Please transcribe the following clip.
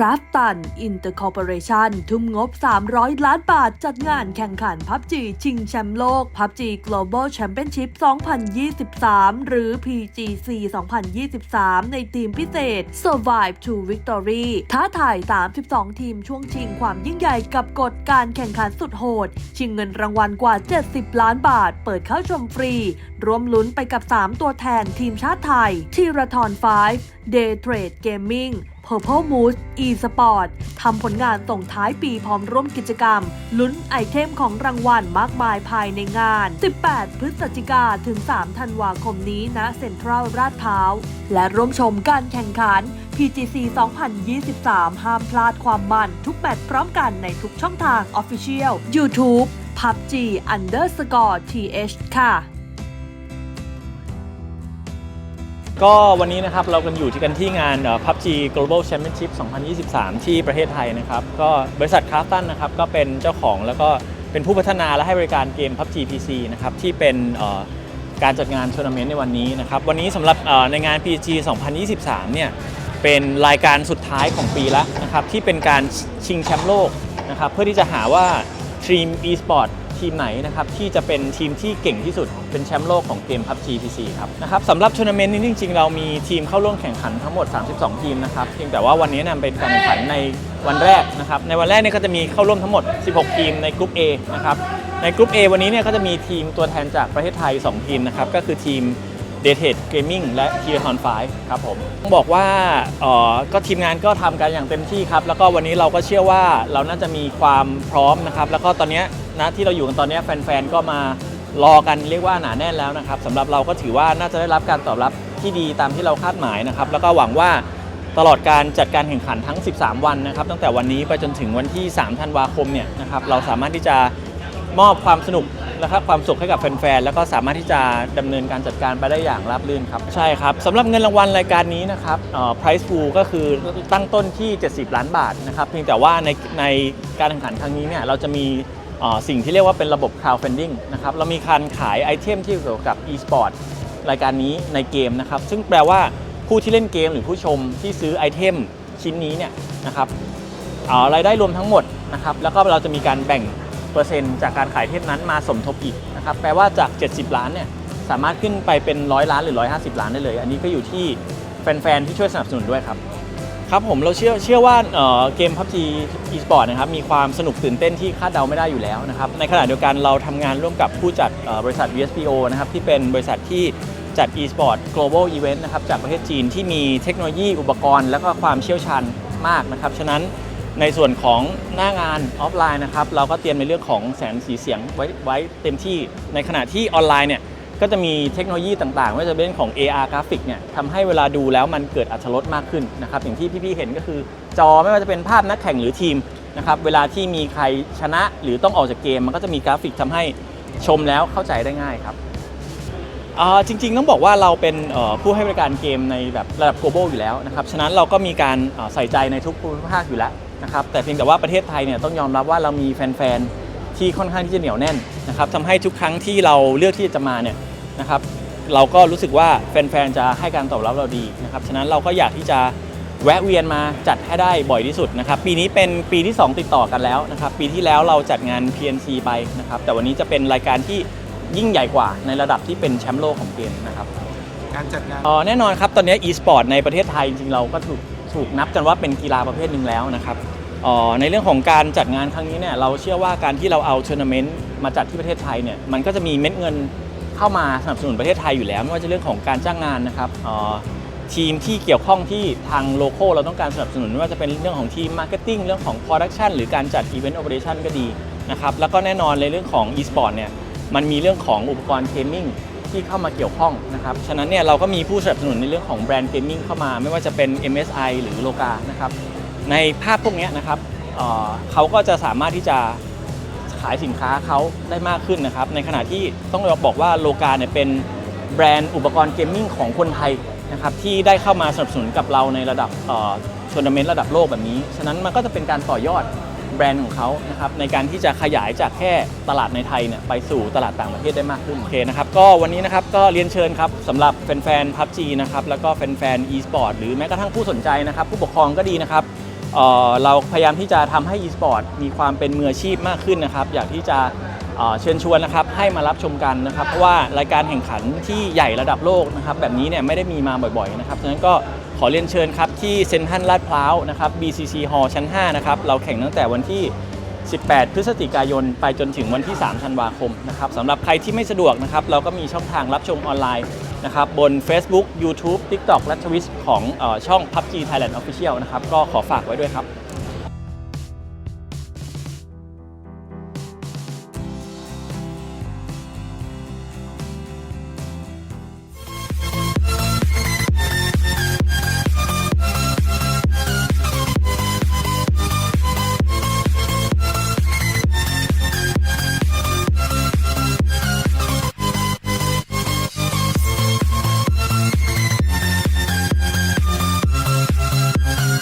ราฟตันอินเตอร์คอร์ปอเรชันทุ่มงบ 300 ล้านบาท จัดงานแข่งขันพับจีชิงแชมป์โลกพับจี Global Championship 2023 หรือ PGC 2023 ในทีมพิเศษ Survive to Victory ท้าทาย 32 ทีมช่วงชิงความยิ่งใหญ่กับกฎการแข่งขันสุดโหด ชิงเงินรางวัลกว่า 70 ล้านบาท เปิดเข้าชมฟรีร่วมลุ้นไปกับ 3 ตัวแทนทีมชาติไทยทีรทร5 Day Trade Gaming Purple Moose e-sport ทำผลงานส่งท้ายปีพร้อมร่วมกิจกรรม ลุ้นไอเทมของรางวัลมากมายภายในงาน 18 พฤศจิกาถึง 3 ธันวาคมนี้ณเซ็นทรัลลาดพร้าว และร่วมชมการแข่งขัน PGC 2023 ห้ามพลาดความมันทุกแมตช์พร้อมกันในทุกช่องทาง Official YouTube PUBG Underscore TH ค่ะ ก็วันนี้นะครับเรากันอยู่ที่กันที่งาน PUBG Global Championship 2023 ที่ประเทศไทยนะครับ ก็บริษัทคราฟตันนะครับก็เป็นเจ้าของแล้วก็เป็นผู้พัฒนาและให้บริการเกม PUBG PC นะครับที่เป็นการจัดงานทัวร์นาเมนต์ในวันนี้นะครับ วันนี้สำหรับในงาน PG 2023 เนี่ยเป็นรายการสุดท้ายของปีล้วนะครับที่เป็นการชิงแชมป์โลกนะครับเพื่อที่จะหาว่าทีม e-sport ทีมไหนนะครับที่จะเป็นทีมที่เก่งที่สุด เป็นแชมป์โลกของเกม PUBG PC ครับนะครับสำหรับทัวร์นาเมนต์นี้จริง ๆ เรามีทีมเข้าร่วมแข่งขันทั้งหมด 32 ทีมนะครับเพียงแต่ว่าวันนี้นำเป็นการแข่งขันในวันแรกนะครับในวันแรกเนี่ยก็จะมีเข้าร่วมทั้งหมด 16 ทีมในกลุ่ม A นะครับในกลุ่ม A วันนี้เนี่ยก็จะมีทีมตัวแทนจากประเทศไทย 2 ทีมนะครับก็คือทีม d a t e d Gaming และ t e r t o n 5 ครับผมต้องบอกว่าเอ่อก็ทีมงานก็ทำกันอย่างเต็มที่ครับ แล้วก็วันนี้เราก็เชื่อว่าเราน่าจะมีความพร้อมนะครับ แล้วก็ตอนเนี้ยนะที่เราอยู่กันตอนเนี้ยแฟนๆ ก็มารอกันเรียกว่าหนาแน่นแล้วนะครับสำหรับเราก็ถือว่าน่าจะได้รับการตอบรับที่ดีตามที่เราคาดหมายนะครับ แล้วก็หวังว่าตลอดการจัดการแข่งขันทั้ง 13 วันนะครับ ตั้งแต่วันนี้ไปจนถึงวันที่ 3 ธันวาคมเนี่ยนะครับเราสามารถที่จะมอบความสนุก นะครับความสุขให้กับแฟนๆ แล้วก็สามารถที่จะดำเนินการจัดการไปได้อย่างราบรื่นครับ ใช่ครับสำหรับเงินรางวัลรายการนี้นะครับเอ่อ price pool ก็คือตั้งต้นที่ 70 ล้านบาทนะครับเพียงแต่ว่าในในการแข่งขันครั้งนี้เนี่ยเราจะมีเอ่อสิ่งที่เรียกว่าเป็นระบบ crowdfunding นะครับเรามีการขายไอเทมที่เกี่ยวกับ e-sport รายการนี้ในเกมนะครับ ซึ่งแปลว่าผู้ที่เล่นเกมหรือผู้ชมที่ซื้อไอเทมชิ้นนี้เนี่ยนะครับ เอ่อรายได้รวมทั้งหมดนะครับแล้วก็เราจะมีการแบ่ง เปอร์เซ็นต์จากการขายเทปนั้นมาสมทบอีกนะครับแปลว่าจาก 70 ล้านเนี่ยสามารถขึ้นไปเป็นร้อยล้านหรือ 150 ล้านได้เลย อันนี้ก็อยู่ที่แฟนๆ ที่ช่วยสนับสนุนด้วยครับ ครับผมเราเชื่อเชื่อว่าเอ่อเกม PUBG eSport นะครับมีความสนุกตื่นเต้นที่คาดเดาไม่ได้อยู่แล้วนะครับในขณะเดียวกันเราทำงานร่วมกับผู้จัดบริษัท VSPO นะครับที่เป็นบริษัทที่จัด eSport Global Event นะครับจากประเทศจีนที่มีเทคโนโลยีอุปกรณ์ และก็ความเชี่ยวชาญมากนะครับฉะนั้น ในส่วนของหน้างานออฟไลน์นะครับเราก็เตรียมในเรื่องของแสงสีเสียงไว้ไว้เต็มที่ในขณะที่ออนไลน์เนี่ยก็จะมีเทคโนโลยีต่างๆไม่ว่าจะเป็นของ AR กราฟิกเนี่ยทำให้เวลาดูแล้วมันเกิดอัตรสมากขึ้นนะครับอย่างที่พี่ๆเห็นก็คือจอไม่ว่าจะเป็นภาพนักแข่งหรือทีมนะครับเวลาที่มีใครชนะหรือต้องออกจากเกม มันก็จะมีกราฟิกทำให้ชมแล้วเข้าใจได้ง่ายครับจริงๆต้องบอกว่าเราเป็นผู้ให้บริการเกมในแบบระดับ global อยู่แล้วนะครับฉะนั้นเราก็มีการใส่ใจในทุกภูมิภาคอยู่แล้ว นะครับแต่เพียงแต่ว่าประเทศไทยเนี่ยต้องยอมรับว่าเรามีแฟนๆที่ค่อนข้างที่จะเหนียวแน่นนะครับทำให้ทุกครั้งที่เราเลือกที่จะมาเนี่ยนะครับเราก็รู้สึกว่าแฟนๆจะให้การตอบรับเราดีนะครับฉะนั้นเราก็อยากที่จะแวะเวียนมาจัดให้ได้บ่อยที่สุดนะครับปีนี้เป็นปีที่ 2 ติดต่อกันแล้วนะครับปีที่แล้วเราจัดงาน PNC ไปนะครับแต่วันนี้จะเป็นรายการที่ยิ่งใหญ่กว่าในระดับที่เป็นแชมป์โลกของเกมนะครับการจัดงานเอ่อแน่นอนครับ ตอนนี้ e-sport ในประเทศไทยจริงๆเราก็ถูก ถูกนับกันว่าเป็นกีฬาประเภทหนึ่งแล้วนะครับออในเรื่องของการจัดงานครั้งนี้เนี่ยเราเชื่อว่าการที่เราเอาทัวร์นาเมนต์มาจัดที่ประเทศไทยเนี่ยมันก็จะมีเม็ดเงินเข้ามาสนับสนุนประเทศไทยอยู่แล้ว ไม่ว่าจะเรื่องของการจ้างงานนะครับออทีมที่เกี่ยวข้องที่ทางโลโก้เราต้องการสนับสนุนไม่ว่าจะเป็นเรื่องของทีมมาร์เก็ตติ้งเรื่องของโปรดักชันหรือการจัดอีเวนต์โอเปอเรชันก็ดีนะครับแล้วก็แน่นอนในเรื่องของ e-sport เนี่ยมันมีเรื่องของอุปกรณ์เกมมิ่ง ที่เข้ามาเกี่ยวข้องนะครับ ฉะนั้นเนี่ยเราก็มีผู้สนับสนุนในเรื่องของแบรนด์เกมมิ่งเข้ามา ไม่ว่าจะเป็น MSI หรือโลกานะครับ ในภาพพวกนี้นะครับเเขาก็จะสามารถที่จะขายสินค้าเขาได้มากขึ้นนะครับ ในขณะที่ต้องบอกว่าโลกาเนี่ยเป็นแบรนด์อุปกรณ์เกมมิ่งของคนไทยนะครับที่ได้เข้ามาสนับสนุนกับเราในระดับทัวร์นาเมนต์ระดับโลกแบบนี้ ฉะนั้นมันก็จะเป็นการต่อยอด แบรนด์ของเขานะครับในการที่จะขยายจากแค่ตลาดในไทยเนี่ยไปสู่ตลาดต่างประเทศได้มากขึ้นโอเคนะครับก็วันนี้นะครับก็เรียนเชิญครับสำหรับแฟนๆ PUBG นะครับแล้วก็แฟนๆ e-sport หรือแม้กระทั่งผู้สนใจนะครับผู้ปกครองก็ดีนะครับเเราพยายามที่จะทำให้ e-sport มีความเป็นมืออาชีพมากขึ้นนะครับอยากที่จะเอ่อเชิญชวนนะครับให้มารับชมกันนะครับเพราะว่ารายการแข่งขันที่ใหญ่ระดับโลกนะครับแบบนี้เนี่ยไม่ได้มีมาบ่อยๆนะครับฉะนั้นก็ ขอเรียนเชิญครับที่เซ็นทรัลลาดพร้าวนะครับ BCC Hall ชั้น 5 นะครับ เราแข่งตั้งแต่วันที่ 18 พฤศจิกายน ไปจนถึงวันที่ 3 ธันวาคมนะครับสำหรับใครที่ไม่สะดวกนะครับ เราก็มีช่องทางรับชมออนไลน์นะครับบน Facebook YouTube TikTok และ Twitch ของอช่อง PUBG Thailand Official นะครับ ก็ขอฝากไว้ด้วยครับ